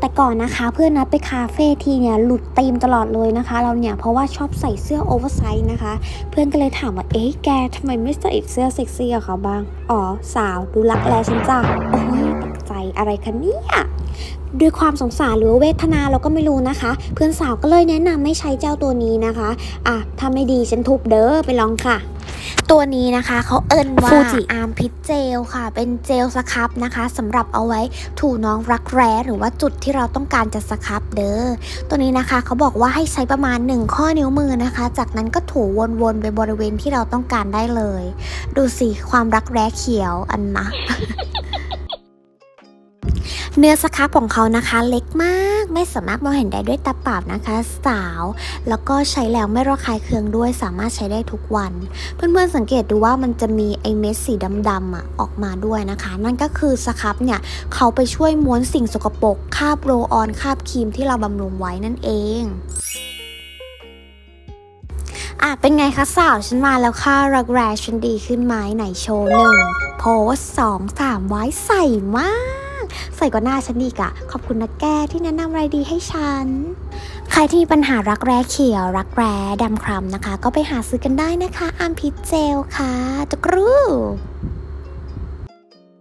แต่ก่อนนะคะเพื่อนนัดไปคาเฟ่ทีเนี่ยหลุดตีมตลอดเลยนะคะ เราเนี่ยเพราะว่าชอบใส่เสื้อโอเวอร์ไซส์นะคะ เพื่อนก็เลยถามว่าเอ๊ะแกทำไมไม่ใส่เสื้อเซ็กซี่กับเขาบ้าง อ๋อสาวดูรักแลฉันจ้ะโอ้ยตกใจอะไรคะเนี่ยด้วยความสงสารหรือว่าเวทนาเราก็ไม่รู้นะคะ เพื่อนสาวก็เลยแนะนำไม่ใช้เจ้าตัวนี้นะคะอะถ้าไม่ดีฉันทุบเด้อไปลองค่ะ ตัวนี้นะคะเขาเอิ้นว่า Fuji อาร์มพิษเจลค่ะ เป็นเจลสครับนะคะสำหรับเอาไว้ถูน้องรักแร้หรือว่าจุดที่เราต้องการจะสครับเด้อตัวนี้นะคะเขาบอกว่าให้ใช้ประมาณ 1 ข้อนิ้วมือนะคะ จากนั้นก็ถูวนๆไปบริเวณที่เราต้องการได้เลย ดูสิความรักแร้เขียวอันนะ เนื้อสครับของเขานะคะเล็กมากไม่สามารถมองเห็นได้ด้วยตาเปล่านะคะ สาว แล้วก็ใช้แล้วไม่ระคายเคืองด้วยสามารถใช้ได้ทุกวัน เพื่อนๆสังเกตดูว่ามันจะมีไอเม็ดสีดำๆอะออกมาด้วยนะคะ นั่นก็คือสครับเนี่ยเขาไปช่วยม้วนสิ่งสกปรกคาบโรออนคาบครีมที่เราบำรุงไว้นั่นเองอะเป็นไงคะสาวฉันมาแล้วค่ะรักแร้ฉันดีขึ้นไหมไหนโชว์หนึ่งโพสสองสามไว้ใส่มาก ใส่กว่าหน้าฉันอีกอะขอบคุณนะแกที่แนะนำอะไรดีให้ฉัน ใครที่มีปัญหารักแร้เขียว รักแร้ดำคล้ำนะคะ ก็ไปหาซื้อกันได้นะคะอาร์มพิษเจลค่ะจุกรู